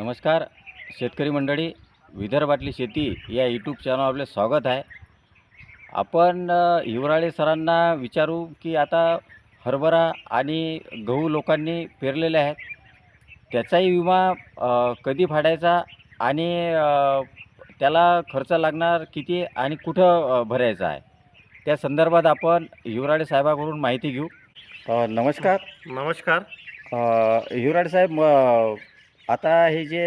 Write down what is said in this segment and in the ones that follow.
नमस्कार शेतकरी मंडळी विदर्भातली शेती या यूट्यूब चॅनल आपले स्वागत आहे. आपण हिवराळे सरांना विचारू की आता हरभरा आणि गहू लोकांनी पेरलेले आहेत. त्याचाही विमा कधी फाडायचा आणि त्याला खर्च लागणार किती आणि कुठं भरायचा आहे? त्या संदर्भात आपण हिवराळे साहेबाकडून माहिती घेऊ. नमस्कार. नमस्कार. युवराज साहेब आता हे जे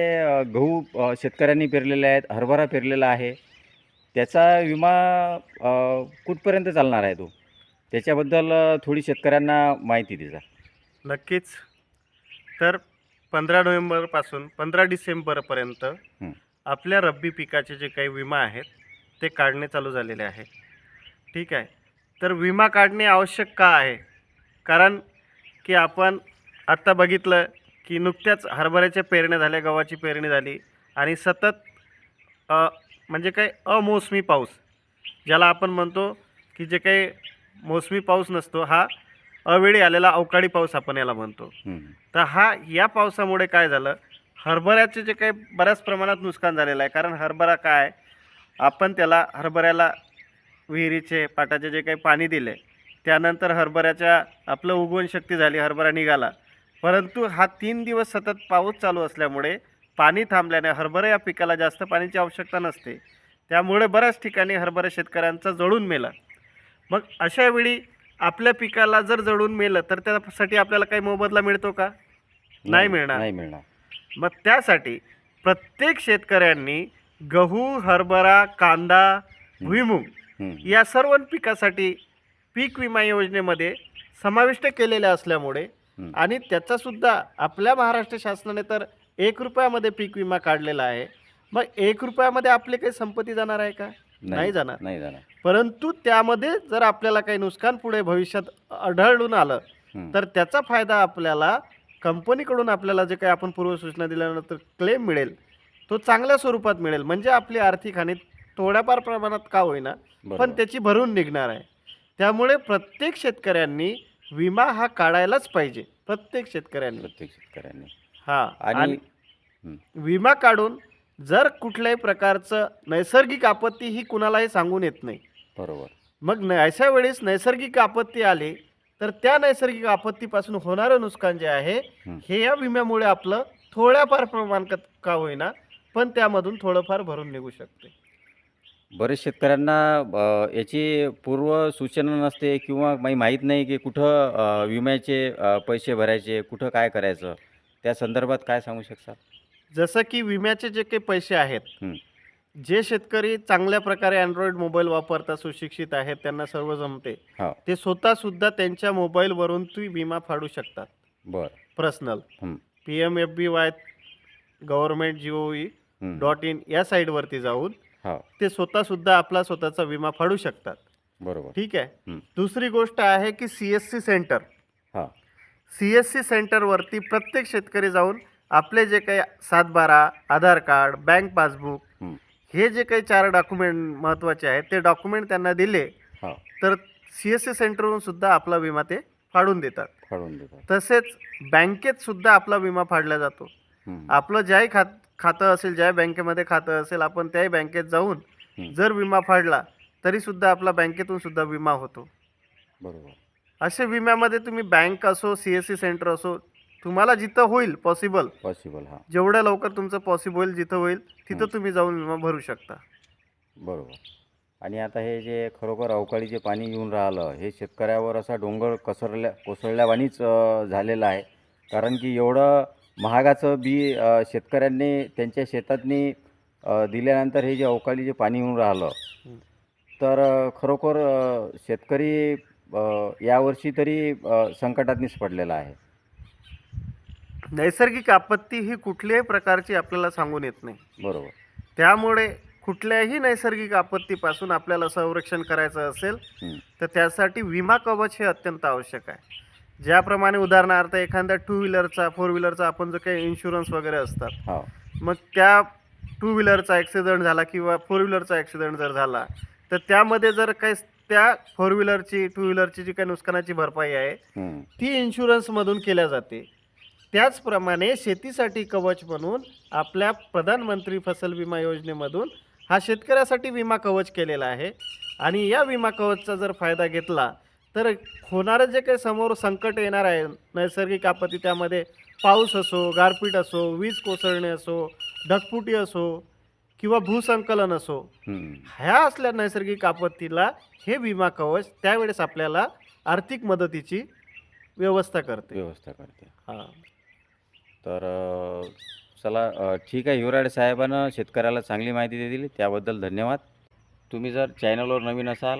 गहू शेतकऱ्यांनी पेरलेले आहेत हरभरा पेरलेला आहे त्याचा विमा कुठपर्यंत चालणार आहे तो? त्याच्याबद्दल थोडी शेतकऱ्यांना माहिती द्या नक्कीच. तर पंधरा नोव्हेंबरपासून पंधरा डिसेंबरपर्यंत. आपल्या रब्बी पिकाचे जे काही विमा आहेत ते काढणे चालू झालेले आहे. ठीक आहे. तर विमा काढणे आवश्यक का आहे? कारण की आपण आत्ता बघितलं की नुकत्याच हरभऱ्याच्या पेरण्या झाल्या गव्हाची पेरणी झाली आणि सतत अ, म्हणजे काय अमोसमी पाऊस ज्याला आपण म्हणतो की जे काही मोसमी पाऊस नसतो हा अवेळी आलेला अवकाळी पाऊस आपण याला म्हणतो. तर हा या पावसामुळे काय झालं? हरभऱ्याचे जे काही बऱ्याच प्रमाणात नुकसान झालेलं आहे कारण हरभरा काय? आपण त्याला हरभऱ्याला विहिरीचे पाटाचे जे काही पाणी दिले त्यानंतर हरभऱ्याच्या आपलं उगवण शक्ती झाली हरभरा निघाला. परंतु हा तीन दिवस सतत पाऊस चालू असल्यामुळे पाणी थांबल्याने हरभरा या पिकाला जास्त पाण्याची आवश्यकता नसते. त्यामुळे बऱ्याच ठिकाणी हरभरा शेतकऱ्यांचा जळून मेला. मग अशा वेळी आपल्या पिकाला जर जळून मेलं तर त्यासाठी आपल्याला काही मोबदला मिळतो का? नाही मिळणार. नाही मिळणार. मग त्यासाठी प्रत्येक शेतकऱ्यांनी गहू हरभरा कांदा भुईमुग. या सर्व पिकासाठी पीक विमा योजनेमध्ये समाविष्ट केलेल्या असल्यामुळे आणि त्याचासुद्धा आपल्या महाराष्ट्र शासनाने तर एक रुपयामध्ये पीक विमा काढलेला आहे. मग एक रुपयामध्ये आपली काही संपत्ती जाणार आहे का? नाही जाणार. नाही जाणार. परंतु त्यामध्ये जर आपल्याला काही नुकसान पुढे भविष्यात आढळून आलं. तर त्याचा फायदा आपल्याला कंपनीकडून आपल्याला जे काही आपण पूर्वसूचना दिल्यानंतर क्लेम मिळेल तो चांगल्या स्वरूपात मिळेल. म्हणजे आपली आर्थिक हानी थोड्याफार प्रमाणात का होईना पण. त्याची भरून निघणार आहे. त्यामुळे प्रत्येक शेतकऱ्यांनी विमा हा काढायलाच पाहिजे. प्रत्येक शेतकऱ्यांनी. प्रत्येक शेतकऱ्यांनी. हा आणि आणि हं. विमा काढून जर कुठल्याही प्रकारचं नैसर्गिक आपत्ती ही कुणालाही सांगून येत नाही. बरोबर. मग न अशा वेळेस नैसर्गिक आपत्ती आली तर त्या नैसर्गिक आपत्तीपासून होणारं नुकसान जे आहे हं. हे या विम्यामुळे आपलं थोड्याफार प्रमाणात का होईना पण त्यामधून थोडंफार भरून निघू शकते. बरेच शेतकऱ्यांना याची पूर्व सूचना नसते किंवा काही माहीत नाही की कुठं अ, विम्याचे अ, पैसे भरायचे कुठं काय करायचं त्या संदर्भात काय सांगू शकता जसं की विम्याचे जे काही पैसे आहेत हं. जे शेतकरी चांगल्या प्रकारे अँड्रॉइड मोबाईल वापरतात सुशिक्षित आहेत त्यांना सर्व जमते हो ते स्वतःसुद्धा त्यांच्या मोबाईलवरून ती विमा फाडू शकतात बरं पर्सनल हं. P M F B Y government G O E हं. डॉट इन या साईटवरती जाऊन हो. ते स्वतःसुद्धा आपला स्वतःचा विमा फाडू शकतात. बरोबर. ठीक आहे? हं. दुसरी गोष्ट आहे की सी एस सी सेंटर. हा. सी एस सी सेंटरवरती प्रत्येक शेतकरी जाऊन आपले जे काही सातबारा आधार कार्ड बँक पासबुक हं. हे जे काही चार डॉक्युमेंट महत्त्वाचे आहेत ते डॉक्युमेंट त्यांना दिले हो. तर सी एस सी सेंटरवरून सुद्धा आपला विमा ते फाडून देतात. फाडून देतात. तसेच बँकेत सुद्धा आपला विमा फाडला जातो. हं. आपलं ज्याही खात खातं असेल ज्या बँकेमध्ये खातं असेल आपण त्याही बँकेत जाऊन. जर विमा फाडला तरी सुद्धा आपला बँकेतून सुद्धा विमा होतो. बरोबर. असे विम्यामध्ये तुम्ही बँक असो सी एस सी सेंटर असो तुम्हाला जिथं होईल पॉसिबल पॉसिबल हा. जेवढ्या लवकर तुमचं पॉसिबल होईल जिथं होईल तिथं. तुम्ही जाऊन विमा भरू शकता. बरोबर. आणि आता हे जे खरोखर अवकाळी जे पाणी येऊन राहिलं हे शेतकऱ्यावर असा डोंगर कसरल्या कोसळल्यावानीच झालेलं आहे. कारण की एवढं महागाचं बी शेतकऱ्यांनी त्यांच्या शेतातनी दिल्यानंतर हे जे अवकाळी जे पाणी येऊन राहिलं. तर खरोखर शेतकरी यावर्षी तरी संकटातनीच पडलेला आहे नैसर्गिक आपत्ती ही कुठल्याही प्रकारची आपल्याला सांगून येत नाही बरोबर त्यामुळे कुठल्याही नैसर्गिक आपत्तीपासून आपल्याला संरक्षण करायचं असेल. तर त्यासाठी विमा कवच हे अत्यंत आवश्यक आहे ज्याप्रमाणे उदाहरणार्थ एखाद्या टू व्हीलरचा फोर व्हीलरचा आपण जो काही इन्शुरन्स वगैरे असतात हो. मग त्या टू व्हीलरचा ॲक्सिडेंट झाला किंवा फोर व्हीलरचा ॲक्सिडेंट जर झाला तर त्यामध्ये जर काही त्या फोर व्हीलरची टू व्हीलरची जी काही नुकसानाची भरपाई आहे हं. ती इन्शुरन्समधून केल्या जाते. त्याचप्रमाणे शेतीसाठी कवच म्हणून आपल्या प्रधानमंत्री फसल विमा योजनेमधून हा शेतकऱ्यासाठी विमा कवच केलेला आहे. आणि या विमा कवचचा जर फायदा घेतला तर होणारं जे काही समोर संकट येणार आहे नैसर्गिक आपत्ती त्यामध्ये पाऊस असो गारपीट असो वीज कोसळणे असो ढगफुटी असो किंवा भूसंकलन असो हं. ह्या असल्या नैसर्गिक आपत्तीला हे विमा कवच त्यावेळेस आपल्याला आर्थिक मदतीची व्यवस्था करते. व्यवस्था करते. हां. तर चला ठीक आहे हिवराडे साहेबानं शेतकऱ्याला चांगली माहिती दिली त्याबद्दल धन्यवाद. तुम्ही जर चॅनलवर नवीन असाल